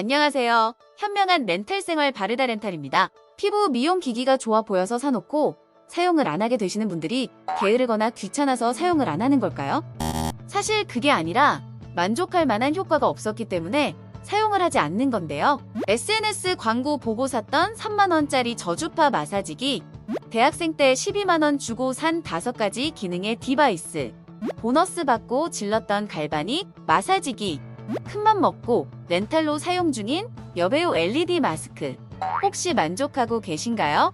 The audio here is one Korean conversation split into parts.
안녕하세요. 현명한 렌탈 생활 바르다 렌탈입니다. 피부 미용 기기가 좋아 보여서 사놓고 사용을 안 하게 되시는 분들이 게으르거나 귀찮아서 사용을 안 하는 걸까요? 사실 그게 아니라 만족할 만한 효과가 없었기 때문에 사용을 하지 않는 건데요. SNS 광고 보고 샀던 3만원짜리 저주파 마사지기, 대학생 때 12만원 주고 산 5가지 기능의 디바이스, 보너스 받고 질렀던 갈바닉, 마사지기, 큰맘 먹고 렌탈로 사용 중인 여배우 LED 마스크. 혹시 만족하고 계신가요?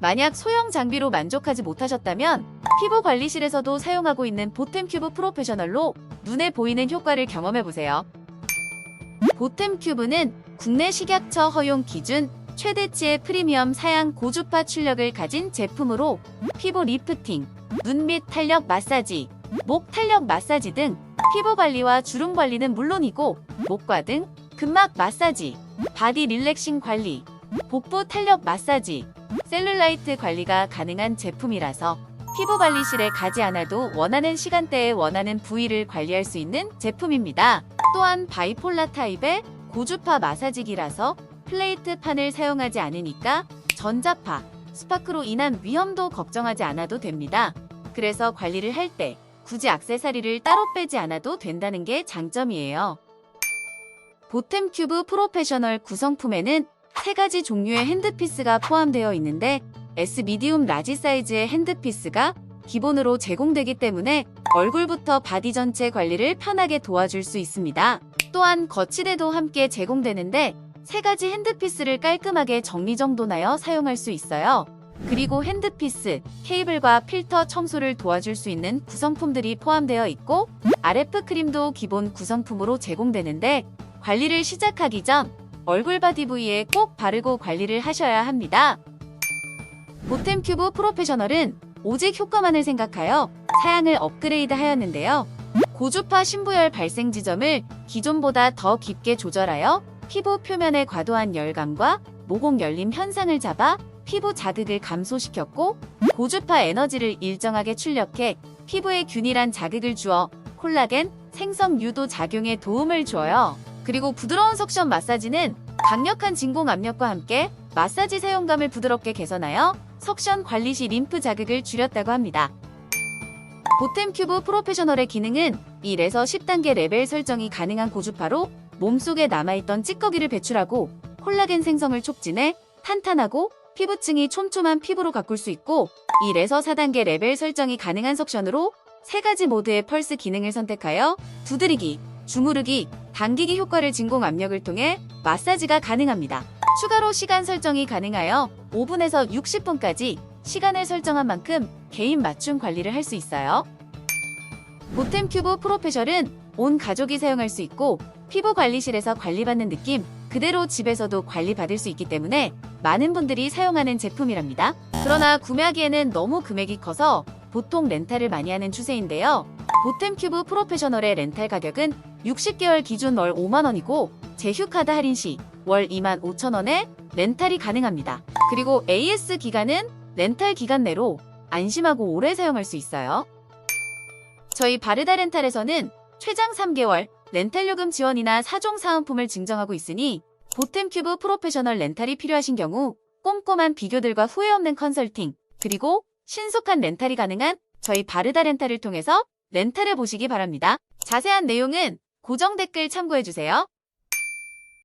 만약 소형 장비로 만족하지 못하셨다면 피부 관리실에서도 사용하고 있는 보템 큐브 프로페셔널로 눈에 보이는 효과를 경험해 보세요. 보템 큐브는 국내 식약처 허용 기준 최대치의 프리미엄 사양 고주파 출력을 가진 제품으로 피부 리프팅, 눈밑 탄력 마사지, 목 탄력 마사지 등 피부 관리와 주름 관리는 물론이고 목과 등 근막 마사지, 바디 릴렉싱 관리, 복부 탄력 마사지, 셀룰라이트 관리가 가능한 제품이라서 피부 관리실에 가지 않아도 원하는 시간대에 원하는 부위를 관리할 수 있는 제품입니다. 또한 바이폴라 타입의 고주파 마사지기라서 플레이트 판을 사용하지 않으니까 전자파, 스파크로 인한 위험도 걱정하지 않아도 됩니다. 그래서 관리를 할때 굳이 액세서리를 따로 빼지 않아도 된다는 게 장점이에요. 보템 큐브 프로페셔널 구성품에는 세 가지 종류의 핸드피스가 포함되어 있는데 S 미디움 라지 사이즈의 핸드피스가 기본으로 제공되기 때문에 얼굴부터 바디 전체 관리를 편하게 도와줄 수 있습니다. 또한 거치대도 함께 제공되는데 세 가지 핸드피스를 깔끔하게 정리정돈하여 사용할 수 있어요. 그리고 핸드피스, 케이블과 필터 청소를 도와줄 수 있는 구성품들이 포함되어 있고 RF 크림도 기본 구성품으로 제공되는데 관리를 시작하기 전 얼굴 바디 부위에 꼭 바르고 관리를 하셔야 합니다. 보템 큐브 프로페셔널은 오직 효과만을 생각하여 사양을 업그레이드 하였는데요. 고주파 신부열 발생 지점을 기존보다 더 깊게 조절하여 피부 표면의 과도한 열감과 모공 열림 현상을 잡아 피부 자극을 감소시켰고 고주파 에너지를 일정하게 출력해 피부에 균일한 자극을 주어 콜라겐 생성 유도 작용에 도움을 줘요. 그리고 부드러운 석션 마사지는 강력한 진공 압력과 함께 마사지 사용감을 부드럽게 개선하여 석션 관리 시 림프 자극을 줄였다고 합니다. 보템 큐브 프로페셔널의 기능은 1에서 10단계 레벨 설정이 가능한 고주파로 몸속에 남아있던 찌꺼기를 배출하고 콜라겐 생성을 촉진해 탄탄하고 피부층이 촘촘한 피부로 가꿀 수 있고 1에서 4단계 레벨 설정이 가능한 석션으로 세 가지 모드의 펄스 기능을 선택하여 두드리기, 주무르기, 당기기 효과를 진공 압력을 통해 마사지가 가능합니다. 추가로 시간 설정이 가능하여 5분에서 60분까지 시간을 설정한 만큼 개인 맞춤 관리를 할 수 있어요. 보템 큐브 프로페셜은 온 가족이 사용할 수 있고 피부 관리실에서 관리받는 느낌 그대로 집에서도 관리받을 수 있기 때문에 많은 분들이 사용하는 제품이랍니다. 그러나 구매하기에는 너무 금액이 커서 보통 렌탈을 많이 하는 추세인데요. 보템 큐브 프로페셔널의 렌탈 가격은 60개월 기준 월 5만원이고 제휴카드 할인 시 월 2만 5천원에 렌탈이 가능합니다. 그리고 AS 기간은 렌탈 기간 내로 안심하고 오래 사용할 수 있어요. 저희 바르다 렌탈에서는 최장 3개월 렌탈 요금 지원이나 사종 사은품을 증정하고 있으니 보템 큐브 프로페셔널 렌탈이 필요하신 경우 꼼꼼한 비교들과 후회 없는 컨설팅 그리고 신속한 렌탈이 가능한 저희 바르다 렌탈을 통해서 렌탈해 보시기 바랍니다. 자세한 내용은 고정 댓글 참고해 주세요.